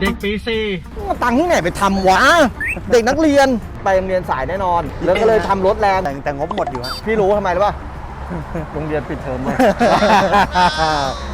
เด็กปีสี่เอาตังค์ที่ไหนไปทำวะ เด็กนักเรียนไปโรงเรียนสายแน่นอน แล้วก็เลยทำรถแรงแต่แต่งบหมดอยู่ฮะ พี่รู้ทำไมหรือป่ะโรงเรียนปิดเทอมเลย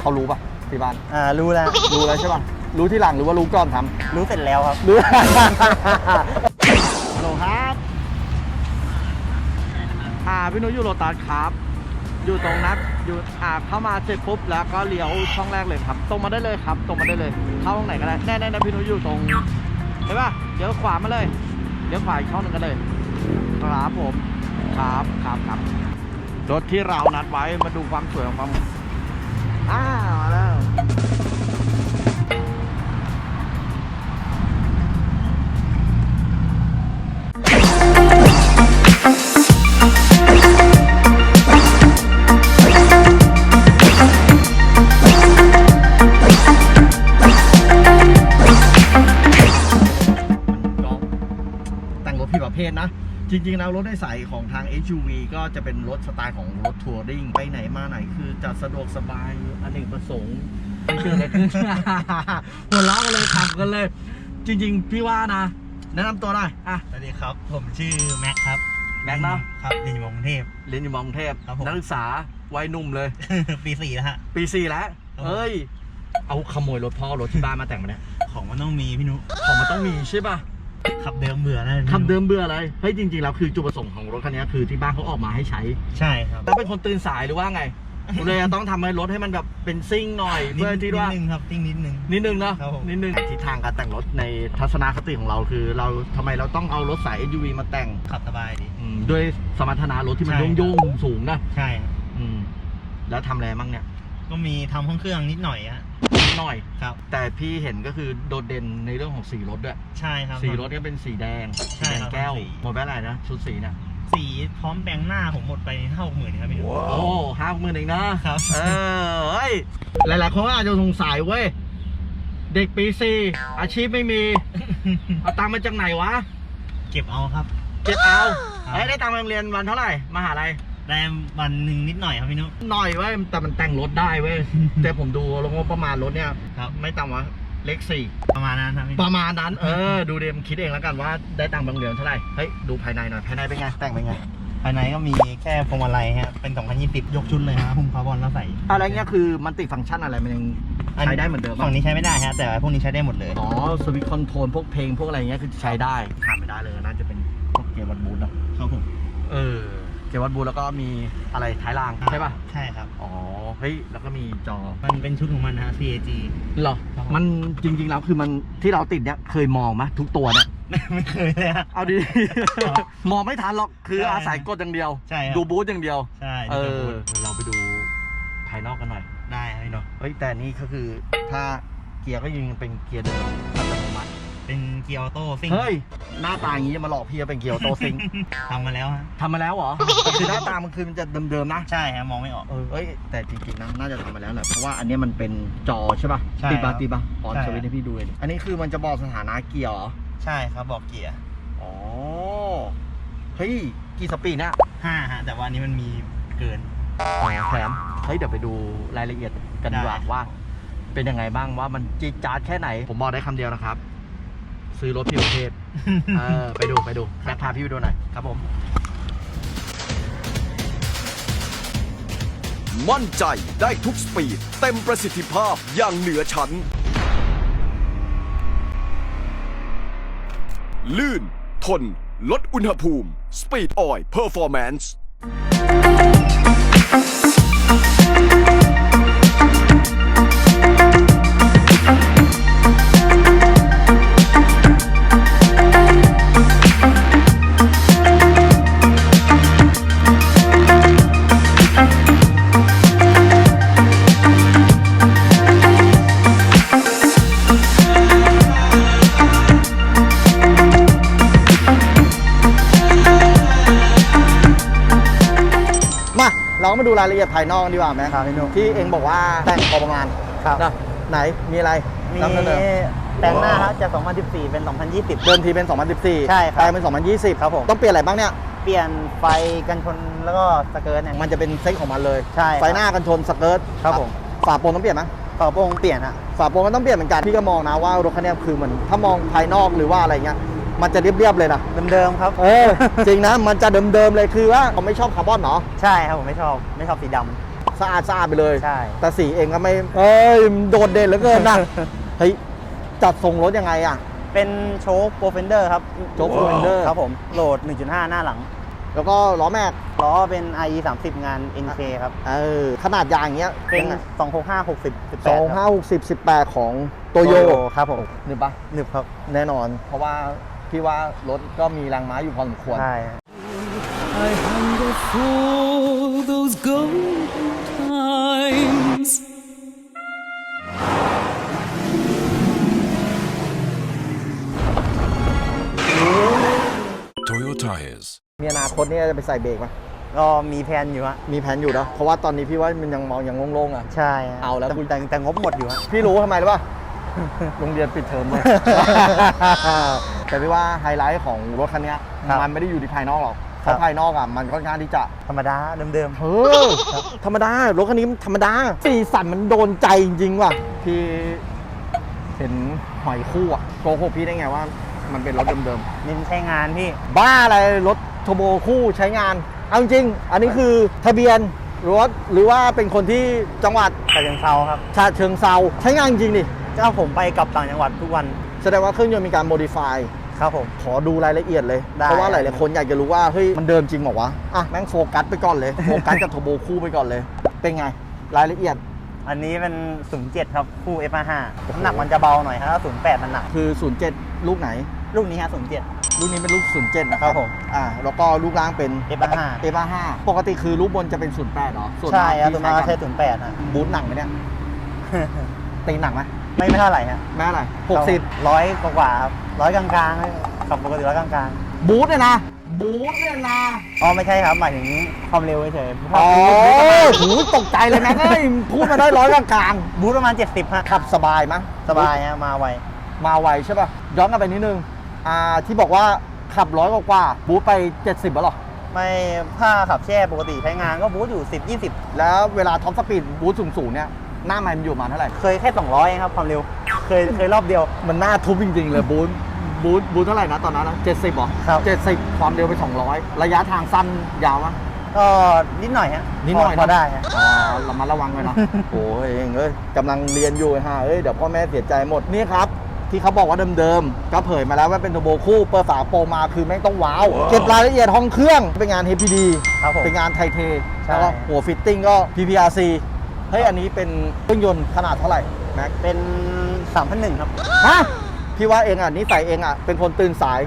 เขารู้ป่ะที่บ้าน อ่ารู้แล้ว รู้แล้วใช่ป่ะ รู้ที่หลังหรือว่ารู้ก่อนทรู้เสร็จแล้วครับำรู้ ฮัลโหลครับ อ่า พี่นุ้ยอยู่โรตัสครับ อยู่ตรงนัดอยู่อ่าเข้ามาเสร็จปุ๊บแล้วก็เลี้ยวช่องแรกเลยครับ ตรงมาได้เลยครับ ตรงมาได้เลย เข้าตรงไหนก็ได้แน่ๆนะพี่นุ้ยอยู่ตรงเห็นป่ะเดี๋ยวขวามาเลยเดี๋ยวขวาอีกช่องหนึ่งกันเลย ครับผมครับครับครับรถที่เรานัดไว้มาดูความสวยของความอ้าว จริงๆแล้วรถในสายของทาง SUV ก็จะเป็นรถสไตล์ของรถทัวริงไปไหนมาไหนคือจะสะดวกสบายอเนกประสงค์ไม่เกิดอะไรขึ้นหัวเราะกันเลยขับกันเลย จริง ๆ พี่ว่านะ แนะนำตัวหน่อยอะสวัสดีครับ ผมชื่อแม็กครับแม็กเนอะครับเรียนอยู่กรุงเทพ เรียนอยู่มอกรุงเทพครับผม นักศึกษาวัยหนุ่มเลย ปีสี่แล้วฮะ ปีสี่แล้วครับผม เอ้ย เอาขโมยรถพ่อรถที่บ้านมาแต่งมาเนี่ยของมันต้องมีพี่นุ ของมันต้องมีใช่ป่ะ ขับเดิมเบื่อแล้วพี่นุทำเดิมเบื่ออะไรเฮ้ยจริงๆแล้วคือจุดประสงค์ของรถคันนี้คือที่บ้านเขาออกมาให้ใช้ ใช่ครับ แล้วเป็นคนตื่นสายหรือว่าไงผมเลยต้องทำให้รถให้มันแบบเป็นซิ่งหน่อยเพื่อที่ว่านิดนึงครับติ้งนิดนึงนิดนึงนะครับผมนิดนึงทิศทางการแต่งรถในทัศนคติของเราคือ เราทำไมเราต้องเอารถสาย SUV มาแต่งขับสบายดีอืมด้วยสมรรถนะรถที่มันใช่ครับโยงๆสูงๆนะใช่ครับอืมแล้วทำอะไรมั่งเนี่ย ก็มีทำห้องเครื่องนิดหน่อยฮะนิดหน่อย ครับ แต่พี่เห็นก็คือโดดเด่นในเรื่องของสีรถด้วย ใช่ครับ สีรถก็เป็นสีแดงสีใช่แดงครับแก้ว สี หมดไปอะไรนะ ชุดสีเนี่ยสีพร้อมแปลงหน้าผมหมดไปเท่าหมื่นครับพี่นุโอ้ห้าหมื่นเองนะครับ เออเฮ้ยหลาย ๆ คนก็อาจจะสงสัยเว้ย เด็กปีสี่อาชีพไม่มี เอาตังค์มาจากไหนวะ เก็บเอาครับ เก็บเอาครับเฮ้ยได้ตังค์ไปโรงเรียนวันเท่าไหร่มหาลัย ได้วันหนึ่งนิดหน่อยครับพี่นุหน่อยเว้ยแต่มันแต่งรถได้เว้ย แต่ผมดูลงงบประมาณรถเนี่ยครับ ไม่ต่ำกว่าเลขสี่ประมาณนั้นครับพี่ปนุระมาณนั้น เออ ดูเดมคิดเองแล้วกันว่าได้ตังค์ไปโรงเรียนเท่าไหร่เฮ้ยดูภายในหน่อยภายในเป็นไงแต่งเป็นไงภายในก็มีแค่พวงมาลัยฮะเป็น 2020 ยกชุดเลยฮะหุ้มคาร์บอนแล้วใส่อะไรเงี้ยคือมันติดฟังก์ชันอะไรมันยังใช้ได้เหมือนเดิมปะฝั่งนี้ใช้ไม่ได้ฮะแต่พวกนี้ใช้ได้หมดเลยอ๋อสวิตช์คอนโทรลพวกเพลงพวกอะไรเงี้ยคือใช้ได้ขาดไม่ได้เลยน่าจะเป็นพวกเกียร์วัดบูทเนอะครับผมเออ เกียร์วัดบูทแล้วก็มีอะไรท้ายรางใช่ป่ะ ใช่ครับ อ๋อ เฮ้ย แล้วก็มีจอ มันเป็นชุดของมันนะฮะ CAG เหรอ ครับผม มันจริง ๆ แล้วคือมันที่เราติดเนี่ยเคยมองไหมทุกตัวเนี่ย ไม่เคยเลยฮะเอาดีครับมองไม่ทันหรอกคือใช่อาศัยกดอย่างเดียว ใช่ครับ ดูบูธอย่างเดียว ใช่เอดูอเราไปดูภายนอกกันหน่อยได้ครับพี่เนาะเฮ้ยแต่นี่ก็คือถ้าเกียร์ก็ยังเป็นเกียร์เดิมอัตโนมัติ เป็นเกียร์ออโต้ซิ่งเฮ้ย หน้าตาอย่างนี้จะมาหลอกพี่ว่าเป็นเกียร์ออโต้ซิงทำมาแล้วฮะทำมาแล้วเหรอ คือหน้าตามันคือมันจะเดิมๆนะ ใช่ฮะมองไม่ออก เออเอ้ยแต่จริงๆนะน่าจะทำมาแล้วแหละเพราะว่าอันเนี้ยมันเป็นจอใช่ป่ะใช่ติดครัปะบติดปะออนใช่ สวิตช์ให้พี่ดูเลยดิอันนี้คือมันจะบอกสถานะเกียร์เหรอใช่ครับบอกเกียร์อ๋อเฮ้ยกี่สปีดเนี่ยห้าฮะแต่ว่าอันนี้มันมีเกิน อ๋อแถมเฮ้ยเดี๋ยวไปดูรายละเอียดกันดีกว่าได้ ว่า เป็นยังไงบ้างว่ามันจี๊ดจ๊าดแค่ไหน ผมบอกได้คำเดียวนะครับ ซื้อรถพี่ประเทศเออไปดูไปดูแบ็คพาพี่ไปดูหน่อยครับผม มั่นใจได้ทุกสปีด เต็มประสิทธิภาพอย่างเหนือชั้น ลื่น ทน ลดอุณหภูมิ Speed Oil Performance ราก็มาดูรายละเอียดภายนอกกันดีกว่าไหมครับพี่นุที่เองบอกว่าแต่งพอประมาณครับ นะไหนมีอะไรมีนำเสนอแปลงหน้าครับจาก 2014 เป็น 2020 เดิมทีเป็น 2014ใช่ครับแปลงเป็น 2020 ครับผม ต้องเปลี่ยนอะไรบ้างเนี่ย เปลี่ยนไฟกันชนแล้วก็สเกิร์ตเนี่ย มันจะเป็นเซ็ตของมันเลยใช่ครับไฟหน้ากันชนสเกิร์ตครับผม ฝาโปรงต้องเปลี่ยนไหมฝาโปรงเปลี่ยนอะฝาโปรงก็ต้องเปลี่ยนเหมือนกันพี่ก็มองนะว่ารถคันนี้คือมันถ้ามองภายนอกหรือว่าอะไรเงี้ย มันจะเรียบๆเลยนะเดิมๆครับ เออ จริงนะมันจะเดิมๆเลยคือว่าเขาไม่ชอบคาร์บอนเนาะใช่ครับผมไม่ชอบไม่ชอบสีดำสะอาดสะอาดไปเลย ใช่แต่สีเองก็ไม่เอ้ยมันโดดเด่นเหลือเกินนะเฮ้ยจัดทรงรถยังไงอะ เป็นโชคโปรเฟนเดอร์ครับโชค Profender ครับผมโหลด 1.5 หน้าหลังแล้วก็ล้อแม็กล้อเป็น IE 30 งาน NK ครับ เออขนาดยางอย่างเงี้ยเป็นไง265 60 18สองห้าหกสิบสิบแปดของโตโยครับผมนี่ปะหนึบครับแน่นอน เพราะว่า พี่ว่ารถก็มีแรงม้าอยู่พอสมควร ใช่ฮะ I hunger for those golden times. Toyo Tires มีอนาคตเนี่ยจะไปใส่เบรกไหมก็มีแผนอยู่ฮะมีแผนอยู่นะเพราะว่าตอนนี้พี่ว่ามันยังมองยังโล่งๆอะใช่ฮะเอาแล้วต่คุณ แต่แต่งบหมดอยู่ฮะพี่รู้ทำไมหรือเปล่า โรงเรียนปิดเทอมเลย แต่พี่ว่าไฮไลท์ของรถคันเนี้ยครับ มันไม่ได้อยู่ที่ภายนอกหรอกเพครับราะภายนอกอะมันค่อนข้างที่จะธรรมดาเดิมเออธรรมดารถคันนี้ธรรมดาสีสันมันโดนใจจริงๆว่ะ พี่เห็นหอยคู่อะโกหกพี่ได้ไงว่า มันเป็นรถเดิมๆเน้นใช้งานพี่ ๆบ้าอะไรรถโทโบคู่ใช้งานเอาจริงๆอันนี้คือทะเบียนรถหรือว่าเป็นคนที่จังหวัดฉะเชิงเซาครับ ชาเชิงเซาใช้งานจริงดิ เจ้าผมไปกลับต่างจังหวัดทุกวัน แสดงว่าเครื่องยนต์มีการโมดิฟายครับผม ขอดูรายละเอียดเลย ได้ เพราะว่าหลายๆคนอยากจะรู้ว่า เฮ้ย มันเดิมจริงเหรอวะ อะ แม่งโฟกัสไปก่อนเลย โฟกัสกับโทโบคู่ไปก่อนเลย เป็นไง รายละเอียด อันนี้เป็น 07 ครับ คู่ F55 น้ำหนักมันจะเบาหน่อยครับ 08 มันหนัก คือ 07 ลูกไหน ลูกนี้ฮะ 07 ลูกนี้เป็นลูก 07 นะครับผมอ่า แล้วก็ลูกล่างเป็น F55 เอฟห้าปกติคือลูกบนจะเป็น 08เหรอส่วนใช่ครับที่ตัวมาใช้กัน08ฮะบูทหนักไหมเนี่ย ตีหนักไหม ไม่ไม่เท่าไหร่ฮะแม่อะไรหกสิบร้อยกว่าๆครับร้อยกลางๆขับปกติร้อยกลางบูทเนี่ยนะ บูทเนี่ยนะ ๆอ๋อไม่ใช่ครับหมายถึงความเร็วเฉยๆอ๋อหูตกใจเลยแม่งเอ้ยพูดมาได้ร้อยกลางบูทประมาณ 70ฮะๆขับสบายมั้งสบายฮะมาไวมาไวใช่ป่ะ ย้อนกลับไปนิดนึง อ่า ที่บอกว่าขับร้อยกว่าๆบูทไป 70แล้วหรอ ไม่ถ้าขับแช่ปกติใช้งานก็บูทอยู่ 10 20 แล้วเวลาท็อปสปีดบูทสูงๆเนี่ย หน้าไมค์มันอยู่ประมาณเท่าไหร่ เคยแค่ 200เองครับความเร็ว เคยเคยรอบเดียว มันหน้าทุบจริงๆเลยบูทบูทบูทเท่าไหร่นะตอนนั้นนะ70หรอครับ70ความเร็วไป 200 ระยะทางสั้นยาวมั้ย ก็นิดหน่อยฮะนิดหน่อยพพอนะได้ฮะ อ๋อระมัดระวังเลยเนาะ โอ้ยเองเอ้ยกำลังเรียนอยู่ฮะเอ้ยเดี๋ยวพ่อแม่เสียใจหมดนี่ครับ ที่เขาบอกว่าเดิมๆก็เผยมาแล้วว่าเป็นโทโบคู่เปิดฝาโปรงมาคือแม่งต้องว้าว เก็บรายละเอียดห้องเครื่องเป็นงาน HPD ครับผมเป็นงานไทเทใช่ แล้วก็หัวฟิตติ้งก็ PPRC เฮ้ยอันนี้เป็นเครื่องยนต์ขนาดเท่าไหร่แม็กเป็น3,001ครับ ฮะพี่ว่าเองอะนิสัยเองอะเป็นคนตื่นสาย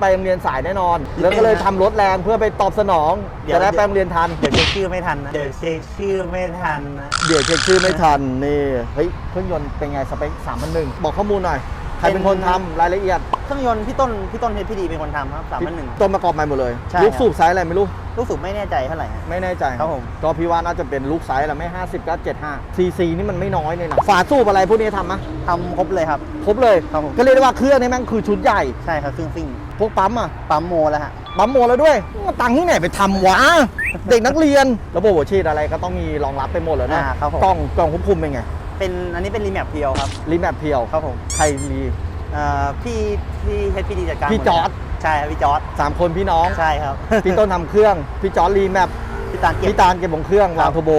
ไปโรงเรียนสายแน่นอน แล้วก็เลยทำรถแรงเพื่อไปตอบสนองเดี๋ยว จะได้ไปโรงเรียนทัน เดี๋ยวเช็คชื่อไม่ทันนะ เดี๋ยวเช็คชื่อไม่ทันนะ เดี๋ยวเช็คชื่อไม่ทันนี่เฮ้ยเครื่องยนต์เป็นไงสเปคสามพันหนึ่งบอกข้อมูลหน่อยใครเป็นคนทำรายละเอียดเครื่องยนต์พี่ต้นพี่ต้นเพชรพี่ดีเป็นคนทำครับ3,001ต้นประกอบใหม่หมดเลยใช่ลูกครับ สูบไซส์อะไรไม่รู้ ลูกสูบไม่แน่ใจเท่าไหร่ฮะ ไม่แน่ใจครับผม ก็พี่ว่าน่าจะเป็นลูกไซส์แหละไม่ 50ก็75 CC นี่มันไม่น้อยเลยนะฝาสูบอะไรพวกนี้ทำมะทำครบเลยครับ ครบเลยครับผม ก็เรียกได้ว่าเครื่องนี้แม่งคือชุดใหญ่ ใช่ครับเครื่องซิ่งพวกปั๊มอะ ปั๊มโมแล้วฮะ ปั๊มโมแล้วด้วยเอาตังค์ที่ไหนไปทำวะ เด็กนักเรียน ระบบหัวฉีดอะไรก็ต้องมีรองรับไปหมดแล้วนะอ่าครับผม กล้องกล้องควบคุมเป็นไงเป็นอันนี้เป็นรีแมปเพียวครับ รีแมปเพียวครับผม ใครรีเอ่อพี่พี่เพชรพี่ดีจัดการพี่หมจอร์จ ใช่ครับพี่จอร์ดสามคนพี่น้อง ใช่ครับ พี่ต้นทำเครื่อง พี่จอร์จรีแมปพี่ตาลเก็บ พี่ตาลเก็บบงเครื่องครัวาบงโทโบ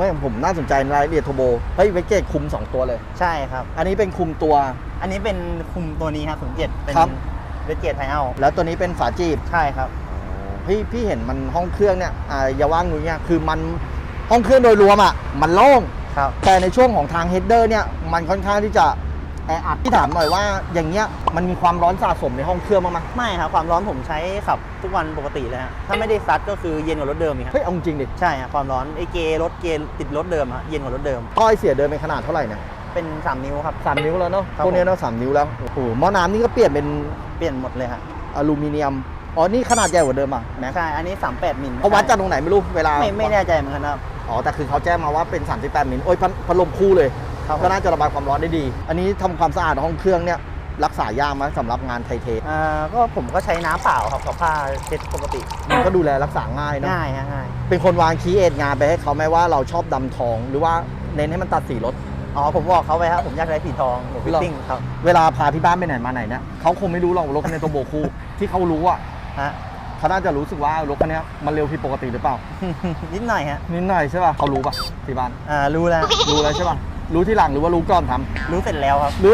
ไม่ผมน่าสนใจรายละเอียดโทโบ เฮ้ยเวกเกตคุม 2 ตัวเลย ใช่ครับ อันนี้เป็นคุมตัว อันนี้เป็นคุมตัวนี้ครับ07เป็นครับ เวสเกตไทเอาแล้วตัวนี้เป็นฝาจีบใช่ครับพี่พี่เห็นมันห้องเครื่องเนี่ยอ่าอย่าว่างงูเนี่ยคือมันห้องเครื่องโดยรวมอะมันโล่งครับแต่ในช่วงของทางเฮดเดอร์เนี่ยมันค่อนข้างที่จะแออัดที่ถามหน่อยว่าอย่างเงี้ยมันมีความร้อนสะสมในห้องเครื่องบ้างไหมไม่ครับความร้อนผมใช้ขับทุกวันปกติเลยฮะถ้าไม่ได้ซัดก็คือเย็นกว่ารถเดิมอีกครับเฮ้ยเอาจริงดิใช่ฮะความร้อนไอเกรถเกติดรถเดิมฮะเย็นกว่ารถเดิมก้อยเสียเดินเป็นขนาดเท่าไหร่เนี่ยเป็น 3 นิ้วครับสามนิ้วแล้วเนาะครับพวกเนี้ยเนาะสามนิ้วแล้วโอ้โหหม้อน้ำนี่ก็เปลี่ยนเป็น เปลี่ยนหมดเลยฮะอลูมิเนียม อ๋อ นี่ขนาดใหญ่กว่าเดิมอะแม็กใช่ อันนี้ 38มิลเขาวัดจากตรงไหนไม่รู้ เวลา ไม่ไม่แน่ใจเหมือนกันนะครับ อ๋อ แต่คือเขาแจ้งมาว่าเป็น 38มิลโอ้ยพัดพัดลมคู่เลยครับผมก็น่าจะระบายความร้อนได้ดี อันนี้ทำความสะอาดห้องเครื่องเนี่ยรักษายากไหมสำหรับงานไทเทอ่าก็ผมก็ใช้น้ำเปล่าครับกับผ้าเช็ดปกติมันก็ดูแลรักษาง่ายเนอะง่ายฮะง่ายเป็นคนวางคีย์เอทงานไปให้เขาไหมว่าเราชอบดำทองหรือว่าเน้นให้มันตัดสีรถ อ๋อผมบอกเขาไปครับผมอยากได้สีทองผมฟิตติ้งครับเวลาพาที่บ้านไปไหนมาไหนเนี่ยเขาคงไม่รู้หรอกรถคันนี้ตัวโบคูที่เขารู้อะฮะเขาน่าจะรู้สึกว่ารถคันนี้มันเร็วผิดปกติหรือเปล่า นิดหน่อยฮะ นิดหน่อยใช่ป่ะเขารู้ป่ะที่บ้าน อ่า รู้แล้ว รู้แล้วใช่ป่ะ รู้ที่หลังหรือว่ารู้ก่อนทำรู้เสร็จแล้วครับ รู้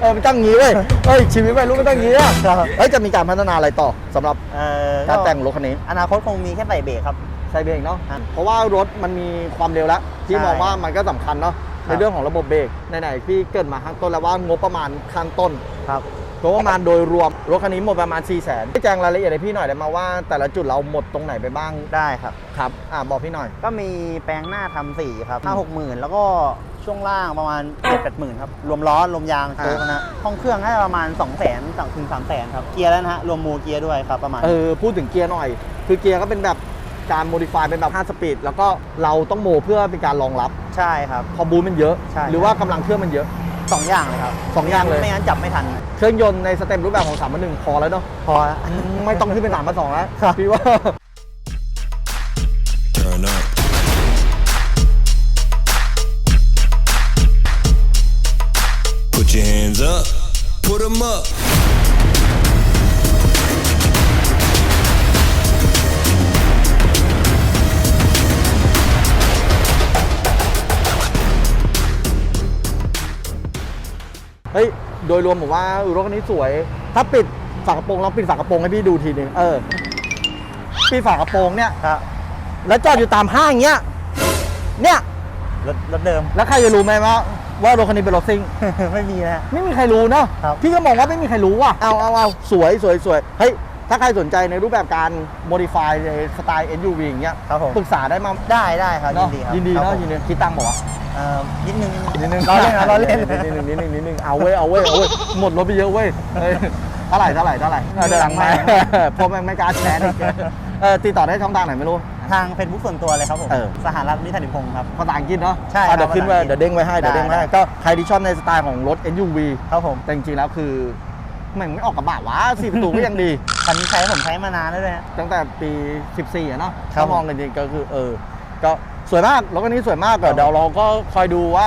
เออมันต้องงี้เว้ยเฮ้ยชีวิตวัยรุ่นมันต้องงี้อะครับเฮ้ยจะมีการพัฒนาอะไรต่อสำหรับเอ่อการแต่งรถคันนี้ อนาคตคงมีแค่ใส่เบรกครับ ใส่เบรกเนาะครับเพราะว่ารถมันมีความเร็วแล้วที่ใช่มองว่ามันก็สำคัญเนาะครับในเรื่องของระบบเบรกไหนๆพี่เกรินมาข้างต้นแล้วว่างบประมาณข้างต้นครับงบประมาณโดยรวมรถคันนี้หมดประมาณ4 0 0 0 0นแจ้งรายละเอียดให้พี่หน่อยได้ไหมาว่าแต่ละจุดเราหมดตรงไหนไปบ้างได้ครับครับอ่าบอกพี่หน่อย ก็มีแปลงหน้าทำสีครับห้าหกหมื่นแล้วก็ช่วงล่างประมาณเจ็ดแปดหมื่นครับ รวมล้อ รวมยางอ่าโชคนะห้องเครื่องให้ประมาณ2องแสนถึงสามแสนครับ เกียร์แล้วนะฮะ รวมมูเกียร์ด้วยครับประมาณ เออ พูดถึงเกียร์หน่อย คือเกียร์ก็เป็นแบบ การโมดิฟายเป็นแบบ5สปีดแล้วก็เราต้องโมเพื่อเป็นการรองรับใช่ครับ พอบูทมันเยอะ ใช่ หรือว่ากำลังเครื่องมันเยอะ สองอย่างเลยครับสองอย่างเลย ไม่งั้นจับไม่ทัน เครื่องยนต์ในสเต็ปรูปแบบของ3ามหนึ่งพอแล้วเนาะพอแล้วไม่ต้องขึ้นเป็นสามมาสองแล้วครับ พี่ว่า Turn up. Put your hands up. Put them up. เฮ้ยโดยรวมผมว่ารถคันนี้สวย ถ้าปิดฝากระโปรงลองปิดฝากระโปรงให้พี่ดูทีหนึ่งเออปิดฝากระโปรงเนี่ยครับแล้วจอดอยู่ตามห้างอย่างเงี้ยเนี่ยรถรถเดิม แล้วใครจะรู้ไหมว่าว่ารถคันนี้เป็นรถซิ่ง ไม่มีนะฮะไม่มีใครรู้เนาะครับพี่ก็มองว่าไม่มีใครรู้ว่ะ เอาเอาเอาสวยสวยสวย เฮ้ย ถ้าใครสนใจในรูปแบบการ modify ในสไตล์ SUV อย่างเงี้ยครับผมปรึกษาได้มาได้ได้ครับเนาะยินดีครับยินดีครับเนาะผมยินดีคิดตังค์บอกว่าเอ่อนิดนึงนิดนึงล้อเล่นนะล้อเล่น นิดนึงนิดนึงนิดนึงเอาเว้ยเอาเว้ยเอาเว้ยหมดรถไปเยอะเว้ยเฮ้ยเท่าไหร่เท่าไหร่เท่าไหร่เออเดี๋ยวหลังไม่ผมแม่งไม่กล้าแชร์อีกเออติดต่อได้ช่องทางไหนไม่รู้ ทาง Facebook ส่วนตัวเลยครับผม เออ สหรัฐนิธานิพงศ์ครับ ภาษาอังกฤษเนาะใช่อะเดี๋ยวครับขึ้นไว้ภาษาอังกฤษเดี๋ยวเด้งไว้ให้เดี๋ยวเด้งไว้ให้ได้ ก็ใครที่ชอบในสไตล์ของรถ SUV ครับผม แต่จริงๆแล้วคือ แม่งไม่ออกกระบะวะสี่ประตูก็ยังดี คันนี้ใช้ผมใช้มานานแล้วด้วยฮะ ตั้งแต่ปี 14อะเนาะครัถ้าบมองกันจริงๆก็คือเออ ก็สวยมากรถคันนี้สวยมากครัก็บเดี๋ยวเราก็คอยดูว่า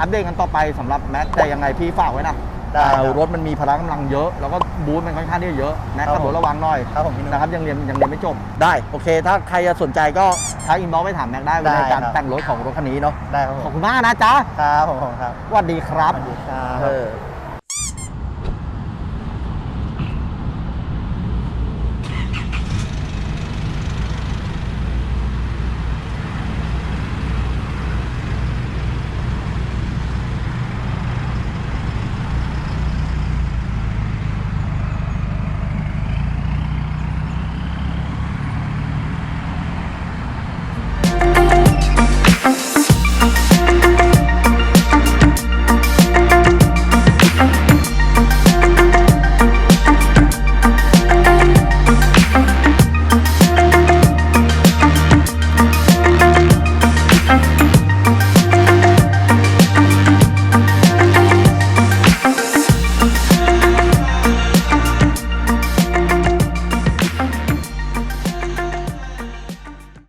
อัปเดตกันต่อไปสำหรับแม็กแต่ยังไงพี่ฝากไว้นะได้ครับเอ่อรถมันมีพละกำลังเยอะ แล้วก็บูธมันค่อนข้างที่จะเยอะแม็กครัขับบผมรถระวังหน่อยครับผมพี่นุ้ยนะครับยังเรียนยังเรียนไม่จบได้โอเค ถ้าใครจะสนใจก็ทักอินบ็อกซ์ไปถามแม็กได้ได้ในการครับ แต่งรถของรถคันนี้เนาะได้ครับขผอบมคุณมากนะจ๊ะครับผมผมครับสวัสดีครับสวัสดีครับ เออ